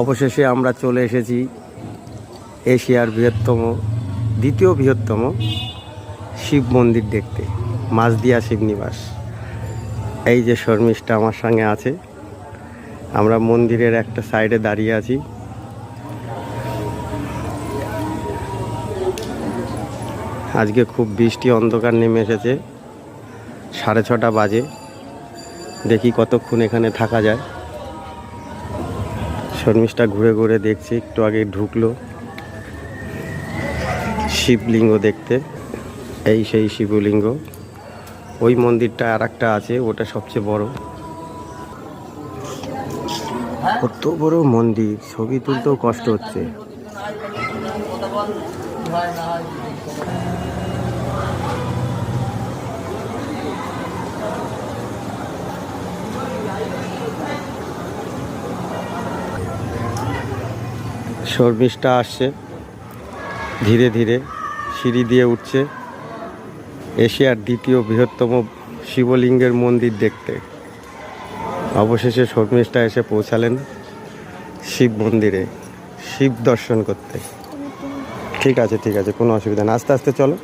অবশেষে আমরা চলে এসেছি এশিয়ার বৃহত্তম, দ্বিতীয় বৃহত্তম শিব মন্দির দেখতে মাঝদিয়া শিবনিবাস। এই যে শর্মিষ্ঠা আমার সঙ্গে আছে, আমরা মন্দিরের একটা সাইডে দাঁড়িয়ে আছি। আজকে খুব বৃষ্টি, অন্ধকার নেমে এসেছে, সাড়ে ছটা বাজে। দেখি কতক্ষণ এখানে থাকা যায়। শর্মিষ্ঠা ঘুরে ঘুরে দেখছি, একটু আগে ঢুকলো। শিবলিঙ্গ দেখতে, এই সেই শিবলিঙ্গ। ওই মন্দিরটা আর একটা আছে, ওটা সবচেয়ে বড়। কত বড় মন্দির, ছবি তুলতেও কষ্ট হচ্ছে। শর্মিষ্ঠা আসছে। ধীরে ধীরে সিঁড়ি দিয়ে উঠছে এশিয়ার দ্বিতীয় বৃহত্তম শিবলিঙ্গের মন্দির দেখতে। অবশেষে শর্মিষ্ঠা এসে পৌঁছালেন শিব মন্দিরে। শিব দর্শন করতে। ঠিক আছে ঠিক আছে, কোনো অসুবিধা নেই। আস্তে আস্তে চলো।